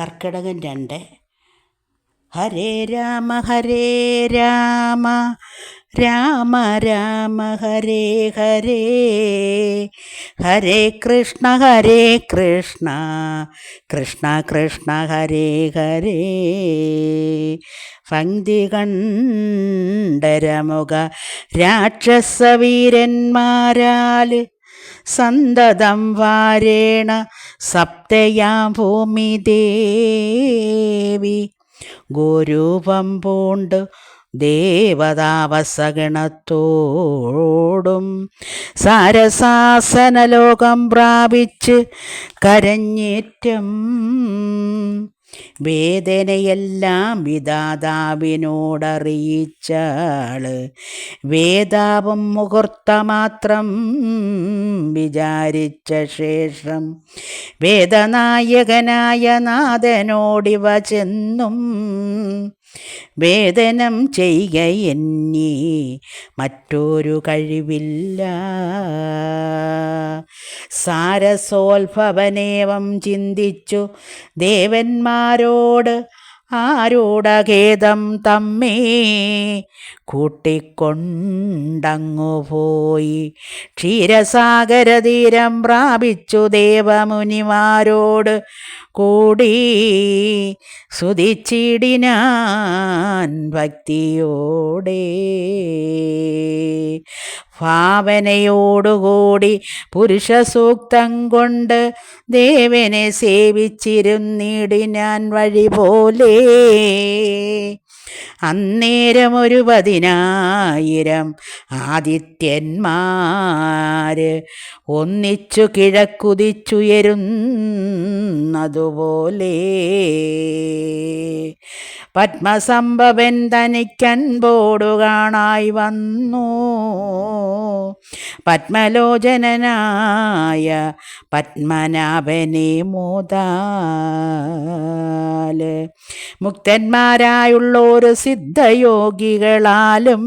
കർക്കിടകൻ രണ്ട്. ഹരേ രാമ ഹരേ രാമ രാമ രാമ ഹരേ ഹരേ. ഹരേ കൃഷ്ണ ഹരേ കൃഷ്ണ കൃഷ്ണ കൃഷ്ണ ഹരേ ഹരേ. പങ്ക്തി കണ്ടരമുഖ രാക്ഷസവീരന്മാരാൽ സന്തതം വാരേണ സപ്തയാം ഭൂമി ദേവി. ഗുരുവം പൂണ്ട് ദേവതാവസഗണത്തോടും സാരസാസനലോകം പ്രാപിച്ച് കരഞ്ഞേറ്റം. വേദനയെല്ലാം വിധാതാവിനോടറിയിച്ചാൾ വേദാപം മുഹൂർത്തമാത്രം വിചാരിച്ച ശേഷം വേദനായകനായ നാഥനോടിവ ചെന്നും വേദനം ചെയ്യുക എന്നീ മറ്റൊരു കഴിവില്ല. സാരസോത്ഭവനേവം ചിന്തിച്ചു ദേവന്മാരോട് ആരോടഖേദം തമ്മേ കൂട്ടിക്കൊണ്ടങ്ങു പോയി. ക്ഷീരസാഗരതീരം പ്രാപിച്ചു ദേവമുനിമാരോട് കൂടി. സുതിച്ചിടിനാൻ ഭക്തിയോടെ ഭാവനയോടുകൂടി പുരുഷ സൂക്തം കൊണ്ട് ദേവനെ സേവിച്ചിരുന്നിടിനാൻ വഴി പോലെ. അന്നേരം ഒരു പതിനായിരം ആദിത്യന്മാര് ഒന്നിച്ചു കിഴക്കുതിച്ചുയരുന്നതുപോലെ. പത്മസംഭവൻ തനിക്കൻപോടു കാണായി വന്നു. പത്മലോചനനായ പത്മനാഭനെ മോതാൽ മുക്തന്മാരായുള്ളൊരു സിദ്ധയോഗികളാലും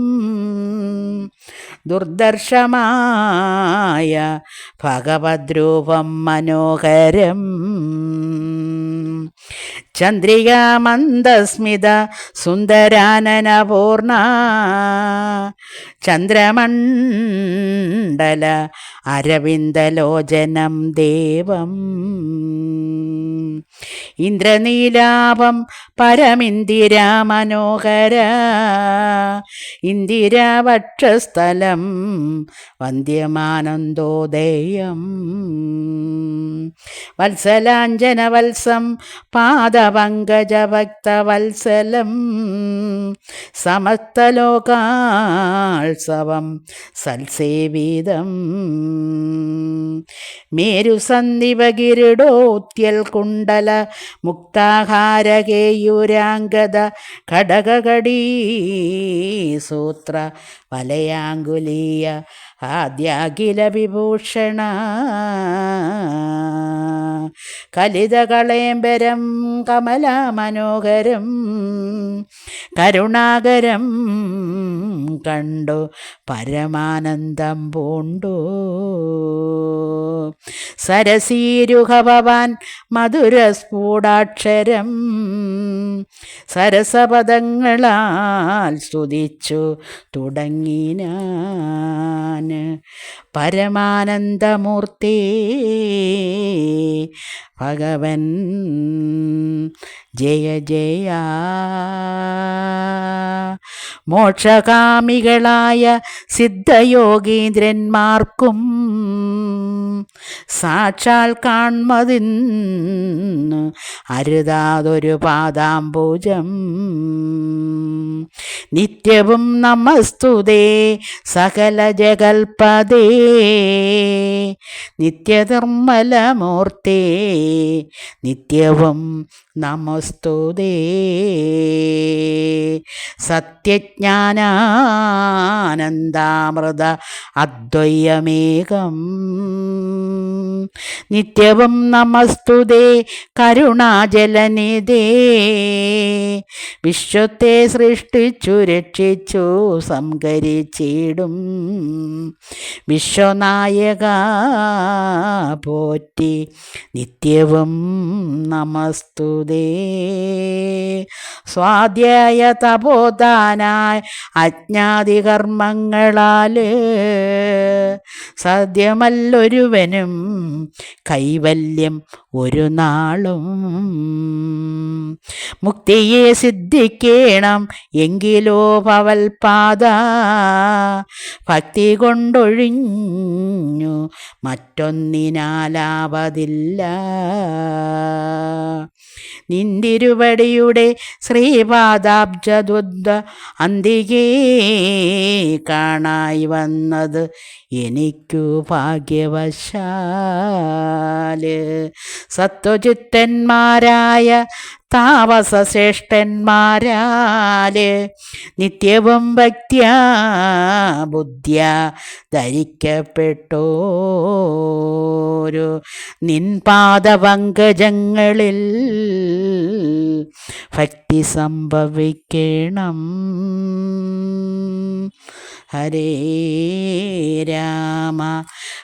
ദുർദർശമായ ഭഗവദ്രൂപം മനോഹരം ചന്ദ്രിക മന്ദസ്മിത സുന്ദരാനനപൂർണ ചന്ദ്രമണ്ഡല അരവിന്ദലോചനം ദേവം. ഇന്ദ്രനീലാപം പരമിന്ദിരാമനോഹര. ഇന്ദിരാവക്ഷസ്ഥലം വന്ദ്യമാനന്ദോദേയം. വത്സലാഞ്ജനവത്സം പാദപങ്കജഭക്തവത്സലം. സമസ്തലോകാത്സവം സൽസേവിതം. മേരുസന്ധിവകിരിടോത്യൽ കുണ്ടല മുക്താഹാരകേയുരാംഗത ഘടകഘടീ സൂത്ര വലയാങ്കുലീയ ആദ്യാഖില വിഭൂഷണ കലിതകളേംബരം കമലമനോഹരം കരുണാകരം കണ്ടു പരമാനന്ദം പൂണ്ടു. സരസീരുഹഭവാൻ മധുരസ്ഫുടാക്ഷരം സരസപദങ്ങളാൽ സ്തുതിച്ചു തുടങ്ങിനാൻ. പരമാനന്ദമൂർത്തി. ഭഗവൻ ജയ ജയ. മോക്ഷകാമികളായ സിദ്ധയോഗീന്ദ്രന്മാർക്കും സാക്ഷാൽ കാൺമതിന്ന് അരുതാതൊരു പാദാംബുജം. നിത്യവും നമസ്തുതേ സകല ജഗൽപദേ നിത്യനിർമ്മലമൂർത്തേ നിത്യവും നമസ്തുതേ. സത്യജ്ഞാനാനന്ദാമൃത അദ്വയമേകം. നിത്യവും നമസ്തുതേ കരുണാജലനിധേ വിശ്വത്തെ സൃഷ്ടിച്ചു രക്ഷിച്ചു സംകരിച്ചിടും വിശ്വനായക പോറ്റി നിത്യവും നമസ്തുതേ. സ്വാധ്യായ തപോദാനായ അജ്ഞാതികർമ്മങ്ങളാൽ സദ്യമല്ലൊരുവനും കൈവല്യം ഒരു നാളും. മുക്തിയെ സിദ്ധിക്കണം എങ്കിലോ പവൽപാദ ഭക്തി കൊണ്ടൊഴിഞ്ഞു മറ്റൊന്നിനാലാവതില്ല. നിന്തിരുവടിയുടെ ശ്രീപാദാബ്ജദുദ്ധ അന്തികേ കാണായി വന്നത് എനിക്കു ഭാഗ്യവശാൽ സത്വചിത്തന്മാരായ താമസശ്രേഷ്ഠന്മാരാൽ നിത്യവും ഭക്തിയ ബുദ്ധിയ ധരിക്കപ്പെട്ടോരു നിൻപാദപങ്കജങ്ങളിൽ ഭക്തി സംഭവിക്കണം. ഹരേ രാമ.